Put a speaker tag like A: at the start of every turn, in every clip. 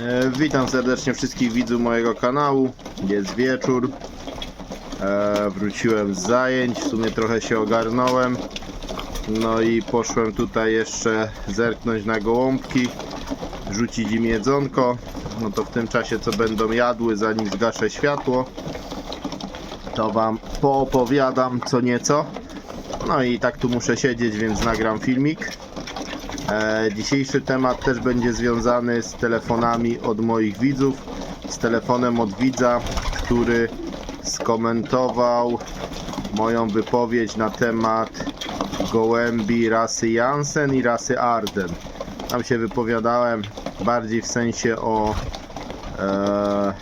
A: E, witam serdecznie wszystkich widzów mojego kanału. Jest wieczór. E, wróciłem z zajęć, w sumie trochę się ogarnąłem. No i poszłem tutaj jeszcze zerknąć na gołąbki, rzucić im jedzonko. No to w tym czasie co będą jadły, zanim zgaszę światło, to Wam poopowiadam co nieco. No i tak tu muszę siedzieć, więc nagram filmik. E, dzisiejszy temat też będzie związany z telefonami od moich widzów. Z telefonem od widza, który skomentował moją wypowiedź na temat gołębi rasy Jansen i rasy Arden. Tam się wypowiadałem bardziej w sensie o e,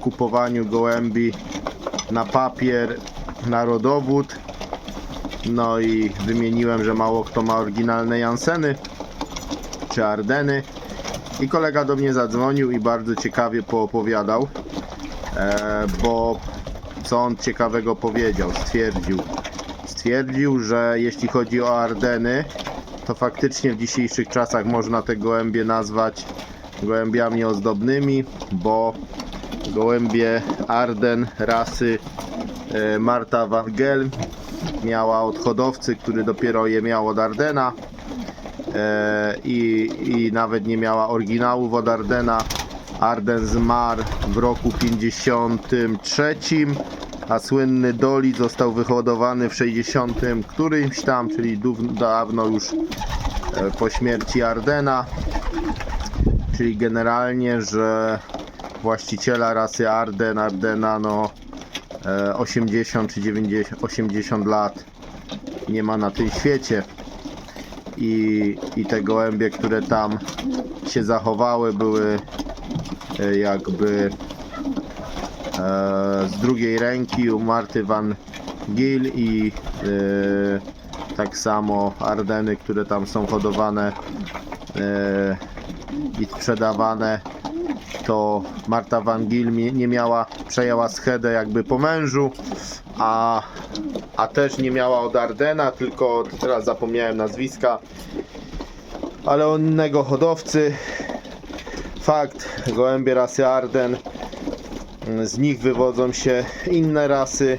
A: kupowaniu gołębi na papier, na rodowód. No i wymieniłem, że mało kto ma oryginalne Janseny czy Ardeny. I kolega do mnie zadzwonił i bardzo ciekawie poopowiadał, e, bo co on ciekawego powiedział, stwierdził. Stwierdził, że jeśli chodzi o Ardeny, to faktycznie w dzisiejszych czasach można te gołębie nazwać gołębiami ozdobnymi, bo gołębie Arden rasy e, Marta Van Gel miała od hodowcy, który dopiero je miał od Ardena i, i nawet nie miała oryginału od Ardena. Arden zmarł w roku 53, a słynny Doli został wyhodowany w 60 którymś tam, czyli dawno już e, po śmierci Ardena. Czyli generalnie, że właściciela rasy Arden, Ardena, no e, 80 czy 90, 80 lat nie ma na tym świecie. I, I te gołębie, które tam się zachowały, były e, jakby e, z drugiej ręki u Marty Van Gil i e, tak samo Ardeny, które tam są hodowane e, i sprzedawane to Marta Van Gil nie miała, przejęła schedę jakby po mężu, a, a też nie miała od Ardena, tylko teraz zapomniałem nazwiska, ale od innego hodowcy. Fakt, gołębie rasy Arden, z nich wywodzą się inne rasy,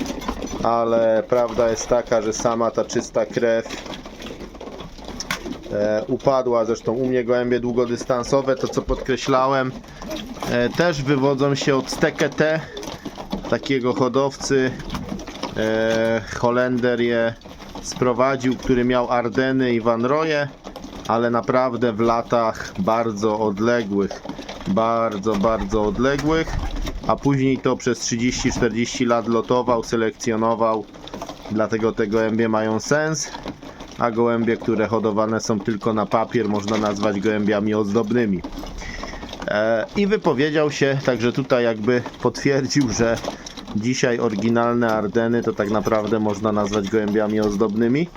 A: ale prawda jest taka, że sama ta czysta krew e, upadła. Zresztą u mnie gołębie długodystansowe, to co podkreślałem, e, też wywodzą się od Stekete, takiego hodowcy. E, Holender je sprowadził, który miał Ardeny i Van Roye, ale naprawdę w latach bardzo odległych. Bardzo, bardzo odległych. A później to przez 30-40 lat lotował, selekcjonował. Dlatego te gołębie mają sens a gołębie, które hodowane są tylko na papier, można nazwać gołębiami ozdobnymi. E, I wypowiedział się, także tutaj jakby potwierdził, że dzisiaj oryginalne Ardeny to tak naprawdę można nazwać gołębiami ozdobnymi.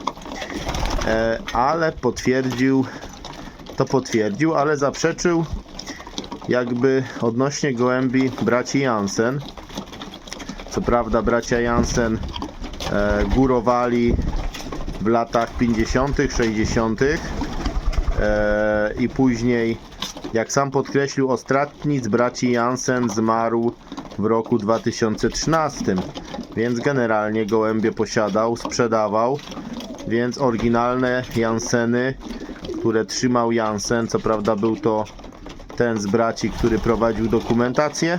A: E, ale potwierdził, to potwierdził, ale zaprzeczył jakby odnośnie gołębi braci Jansen. Co prawda bracia Jansen e, górowali w latach 50., 60. e, i później, jak sam podkreślił, ostatni z braci Jansen zmarł w roku 2013, więc generalnie gołębie posiadał, sprzedawał, więc oryginalne Janseny, które trzymał Jansen, co prawda był to ten z braci, który prowadził dokumentację,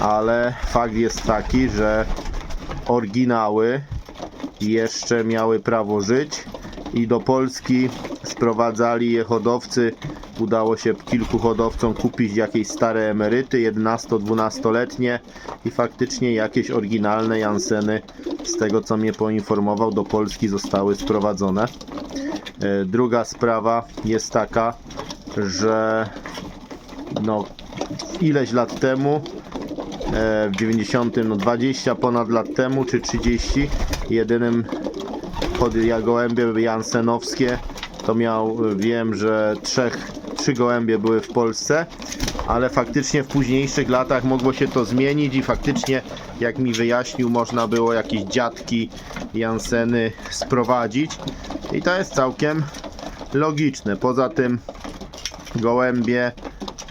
A: ale fakt jest taki, że oryginały jeszcze miały prawo żyć i do Polski sprowadzali je hodowcy. Udało się kilku hodowcom kupić jakieś stare emeryty, 11-12-letnie i faktycznie jakieś oryginalne Janseny, z tego co mnie poinformował, do Polski zostały sprowadzone. E, Druga sprawa jest taka, że no ileś lat temu e, w 90, no 20 ponad lat temu, czy 30, jedynym pod gołębie jansenowskie to miał, wiem, że trzech, trzy gołębie były w Polsce, ale faktycznie w późniejszych latach mogło się to zmienić i faktycznie, jak mi wyjaśnił, można było jakieś dziadki Janseny sprowadzić i to jest całkiem logiczne. Poza tym gołębie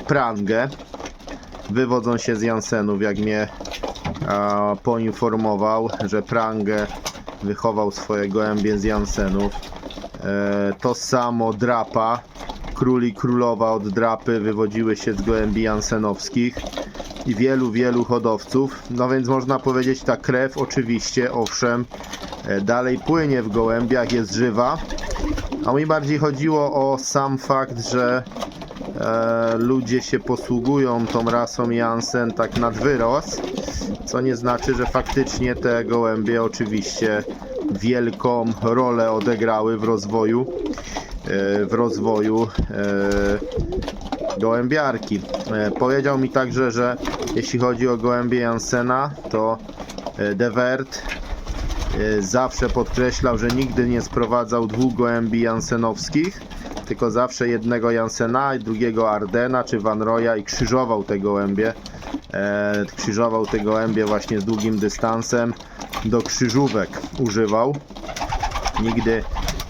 A: prangę. Wywodzą się z Jansenów, jak mnie a, poinformował, że prangę wychował swoje gołębie z Jansenów. E, to samo drapa. Król i królowa od drapy wywodziły się z gołębi jansenowskich i wielu, wielu hodowców. No więc można powiedzieć, ta krew oczywiście, owszem, e, dalej płynie w gołębiach, jest żywa. A mi bardziej chodziło o sam fakt, że e, ludzie się posługują tą rasą Jansen tak nad wyrost, co nie znaczy, że faktycznie te gołębie oczywiście wielką rolę odegrały w rozwoju e, w rozwoju e, gołębiarki. E, Powiedział mi także, że jeśli chodzi o gołębie Jansena, to e, De Wert e, zawsze podkreślał, że nigdy nie sprowadzał dwóch gołębi jansenowskich, tylko zawsze jednego Jansena drugiego Ardena czy Van Roya i krzyżował te gołębie. E, krzyżował te gołębie właśnie z długim dystansem. Do krzyżówek używał. Nigdy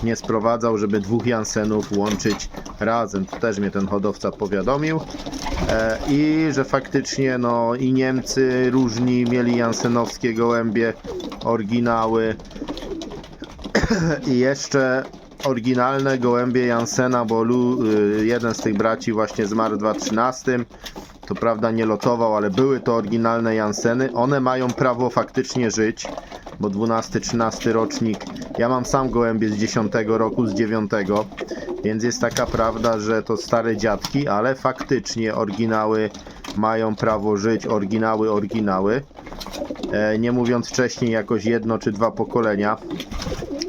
A: nie sprowadzał, żeby dwóch Jansenów łączyć razem. To też mnie ten hodowca powiadomił. E, I że faktycznie no i Niemcy różni mieli jansenowskie gołębie, oryginały i jeszcze oryginalne gołębie Jansena, bo Lu, y, jeden z tych braci właśnie zmarł w 2013. To prawda nie lotował, ale były to oryginalne Janseny. One mają prawo faktycznie żyć, bo 12-13 rocznik. Ja mam sam gołębie z 10 roku, z 9, więc jest taka prawda, że to stare dziadki, ale faktycznie oryginały mają prawo żyć, oryginały, oryginały. E, nie mówiąc wcześniej jakoś jedno czy dwa pokolenia,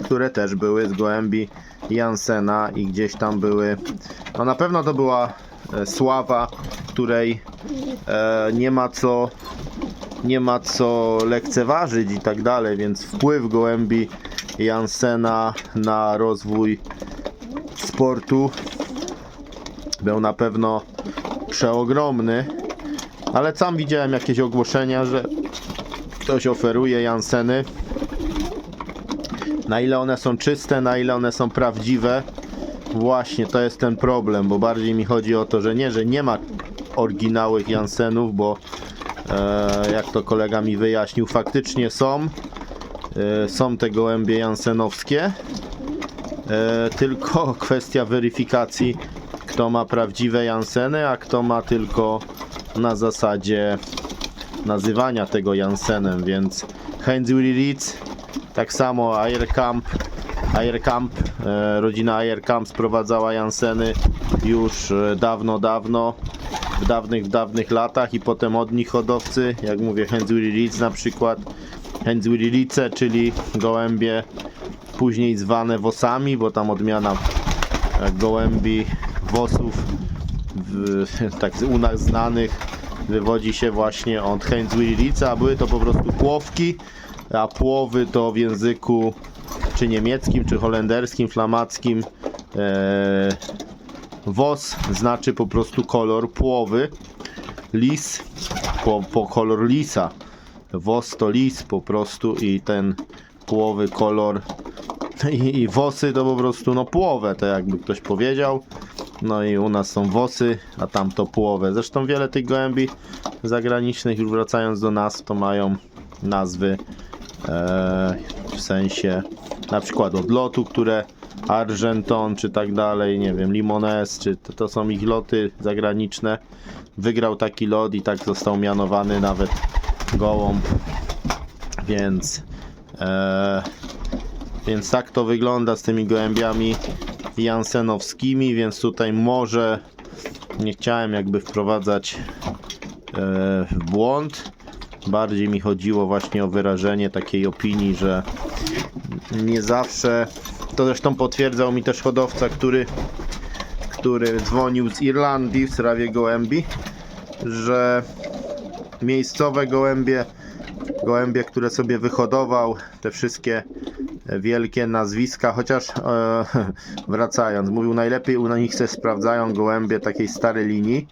A: które też były z gołębi Jansena i gdzieś tam były. No na pewno to była e, sława, której e, nie ma co nie ma co lekceważyć i tak dalej, więc wpływ gołębi Jansena na rozwój sportu był na pewno przeogromny, ale sam widziałem jakieś ogłoszenia, że ktoś oferuje Janseny. Na ile one są czyste, na ile one są prawdziwe. Właśnie to jest ten problem, bo bardziej mi chodzi o to, że nie, że nie ma oryginałych Jansenów, bo e, jak to kolega mi wyjaśnił, faktycznie są. E, są te gołębie jansenowskie. E, tylko kwestia weryfikacji, kto ma prawdziwe Janseny, a kto ma tylko na zasadzie nazywania tego Jansenem, więc Heinz Willy tak samo Aircamp, Aircamp, e, rodzina Aircamp sprowadzała Janseny już e, dawno, dawno, w dawnych, w dawnych latach i potem od nich hodowcy, jak mówię Heinz Willy Ritz na przykład, Heinz Willy Ritze, czyli gołębie później zwane wosami, bo tam odmiana e, gołębi wosów w, tak u nas znanych wywodzi się właśnie od Heinz a były to po prostu płowki, a płowy to w języku czy niemieckim, czy holenderskim, flamackim e, wos znaczy po prostu kolor płowy, lis po, po kolor lisa, wos to lis po prostu i ten płowy kolor i, i wosy to po prostu no płowe, to jakby ktoś powiedział. No i u nas są wosy, a tam to płowe. Zresztą wiele tych gołębi zagranicznych, już wracając do nas, to mają nazwy w sensie na przykład odlotu, które Argenton czy tak dalej, nie wiem, Limones, czy to, to są ich loty zagraniczne. Wygrał taki lot i tak został mianowany nawet gołąb, więc e, więc tak to wygląda z tymi gołębiami jansenowskimi, więc tutaj może nie chciałem jakby wprowadzać e, w błąd. Bardziej mi chodziło właśnie o wyrażenie takiej opinii, że nie zawsze, to zresztą potwierdzał mi też hodowca, który, który dzwonił z Irlandii w sprawie gołębi, że miejscowe gołębie, gołębie, które sobie wyhodował, te wszystkie wielkie nazwiska, chociaż e, wracając, mówił najlepiej u nich się sprawdzają gołębie takiej starej linii,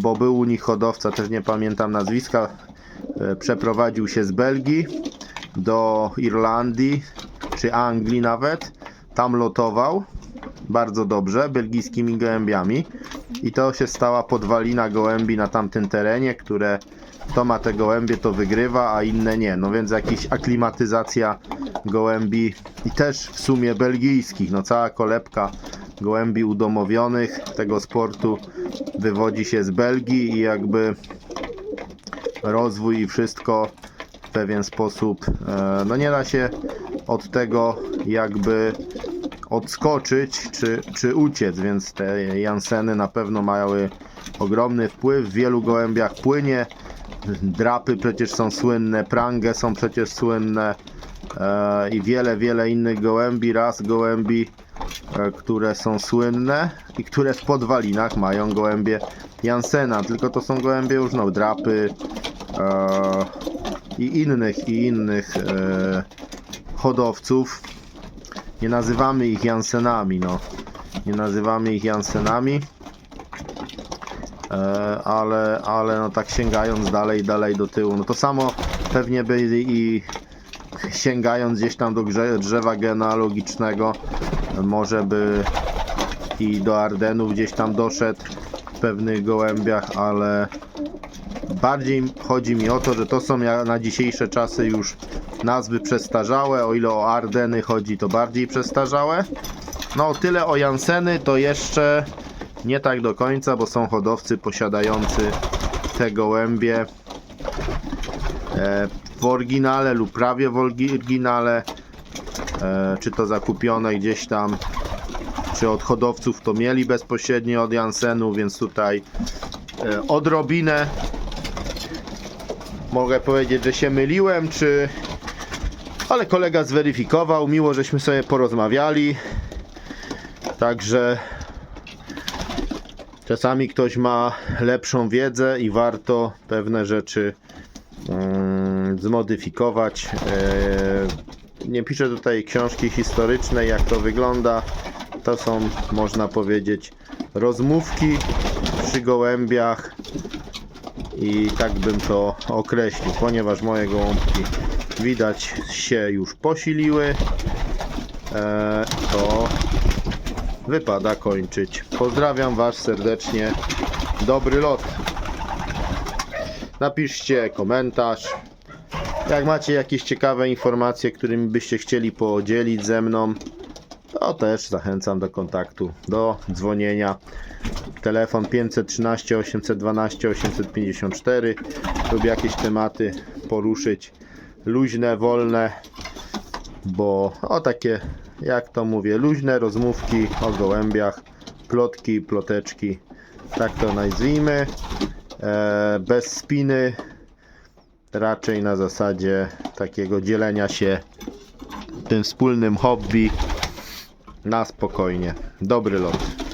A: bo był u nich hodowca, też nie pamiętam nazwiska, przeprowadził się z Belgii do Irlandii, czy Anglii nawet, tam lotował bardzo dobrze, belgijskimi gołębiami I to się stała podwalina gołębi na tamtym terenie, które kto ma te gołębie to wygrywa, a inne nie. No więc jakaś aklimatyzacja gołębi i też w sumie belgijskich. No cała kolebka gołębi udomowionych tego sportu wywodzi się z Belgii i jakby rozwój i wszystko w pewien sposób e, no nie da się od tego jakby odskoczyć czy, czy uciec, więc te Janseny na pewno mają ogromny wpływ. W wielu gołębiach płynie. Drapy przecież są słynne, prangę są przecież słynne e, i wiele, wiele innych gołębi, raz gołębi, które są słynne i które w podwalinach mają gołębie Jansena, tylko to są gołębie już no, drapy e, i innych, i innych e, hodowców. Nie nazywamy ich Jansenami, no. Nie nazywamy ich Jansenami. E, ale, ale no tak sięgając dalej, dalej do tyłu. No to samo pewnie by i sięgając gdzieś tam do drzewa genealogicznego, może by i do Ardenów gdzieś tam doszedł w pewnych gołębiach, ale bardziej chodzi mi o to, że to są na dzisiejsze czasy już nazwy przestarzałe, o ile o Ardeny chodzi, to bardziej przestarzałe. No tyle o Janseny to jeszcze nie tak do końca, bo są hodowcy posiadający te gołębie e, w oryginale lub prawie w oryginale, czy to zakupione gdzieś tam, czy od hodowców to mieli bezpośrednio od Jansenu, więc tutaj e, odrobinę mogę powiedzieć, że się myliłem, czy ale kolega zweryfikował, miło żeśmy sobie porozmawiali. Także czasami ktoś ma lepszą wiedzę i warto pewne rzeczy mm, zmodyfikować. Nie piszę tutaj książki historycznej, jak to wygląda. To są, można powiedzieć, rozmówki przy gołębiach i tak bym to określił, ponieważ moje gołąbki widać się już posiliły, e, to wypada kończyć. Pozdrawiam Was serdecznie. Dobry lot. Napiszcie komentarz. Jak macie jakieś ciekawe informacje, którymi byście chcieli podzielić ze mną, to też zachęcam do kontaktu, do dzwonienia. Telefon 513 812 854 lub jakieś tematy poruszyć luźne, wolne, bo o takie, jak to mówię, luźne rozmówki o gołębiach, plotki, ploteczki, tak to nazwijmy, e, bez spiny, raczej na zasadzie takiego dzielenia się tym wspólnym hobby na spokojnie. Dobry lot.